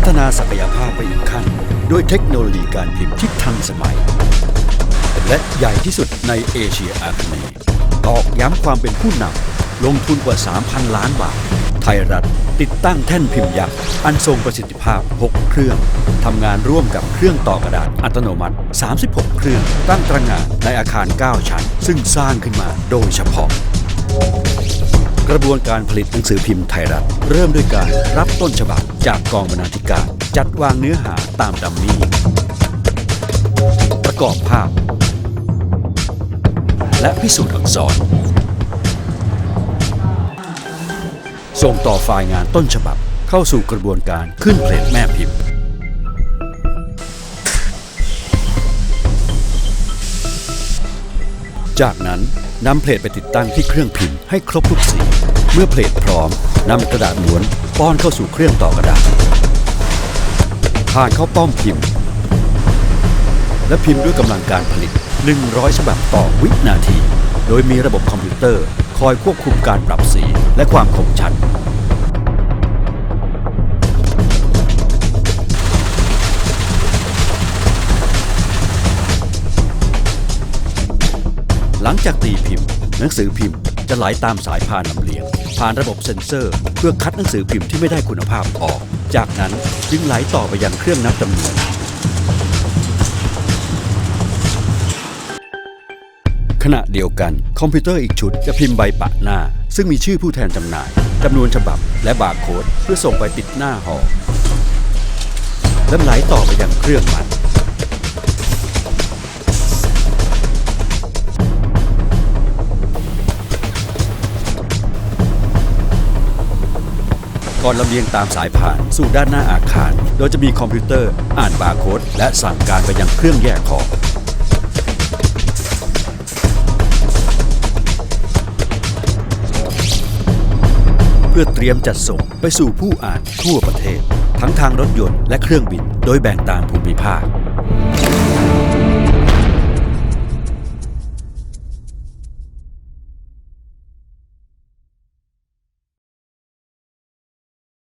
พัฒนาศักยภาพไปอีกขั้น ด้วยเทคโนโลยีการพิมพ์ที่ทันสมัย และใหญ่ที่สุดในเอเชียอาคเนย์ตอกย้ำความเป็นผู้นำลงทุนกว่า 3,000 ล้านบาท ไทยรัฐติดตั้งแท่นพิมพ์ยักษ์อันทรงประสิทธิภาพ 6 เครื่องทำงานร่วมกับเครื่องต่อกระดาษอัตโนมัติ 36 เครื่อง ตั้งตระหง่านในอาคาร 9 ชั้น ซึ่งสร้างขึ้นมาโดยเฉพาะ กระบวนการผลิตหนังสือพิมพ์ไทยรัฐ เริ่มด้วยการรับต้นฉบับจากกองบรรณาธิการ จัดวางเนื้อหาตามดัมมี่ ประกอบภาพ และพิสูจน์อักษร ส่งต่อไฟล์งานต้นฉบับเข้าสู่กระบวนการขึ้นเพลทแม่พิมพ์จากนั้น นำเพลทไปติดตั้งที่เครื่องพิมพ์ให้ครบทุกสี เมื่อเพลทพร้อมนำกระดาษม้วนป้อนเข้าสู่เครื่องต่อกระดาษ ผ่านเข้าป้อมพิมพ์ และพิมพ์ด้วยกำลังการผลิต 100 ฉบับต่อวินาที โดยมีระบบคอมพิวเตอร์ คอยควบคุมการปรับสีและความคมชัด หลังจากตีพิมพ์ หนังสือพิมพ์จะไหลตามสายพานลำเลียง ผ่านระบบเซ็นเซอร์ เพื่อคัดหนังสือพิมพ์ที่ไม่ได้คุณภาพออก จากนั้นจึงไหลต่อไปยังเครื่องนับจำนวน ขณะเดียวกัน คอมพิวเตอร์อีกชุดจะพิมพ์ใบปะหน้า ซึ่งมีชื่อผู้แทนจำหน่ายจำนวนฉบับ และบาร์โค้ดเพื่อส่งไปติดหน้าห่อและไหลต่อไปยังเครื่องมัด ก่อนลำเลียงตามสายพานสู่ด้านหน้าอาคาร โดยจะมีคอมพิวเตอร์อ่านบาร์โค้ดและสั่งการไปยังเครื่องแยกของเพื่อเตรียมจัดส่งไปสู่ผู้อ่านทั่วประเทศ ทั้งทางรถยนต์และเครื่องบิน โดยแบ่งตามภูมิภาค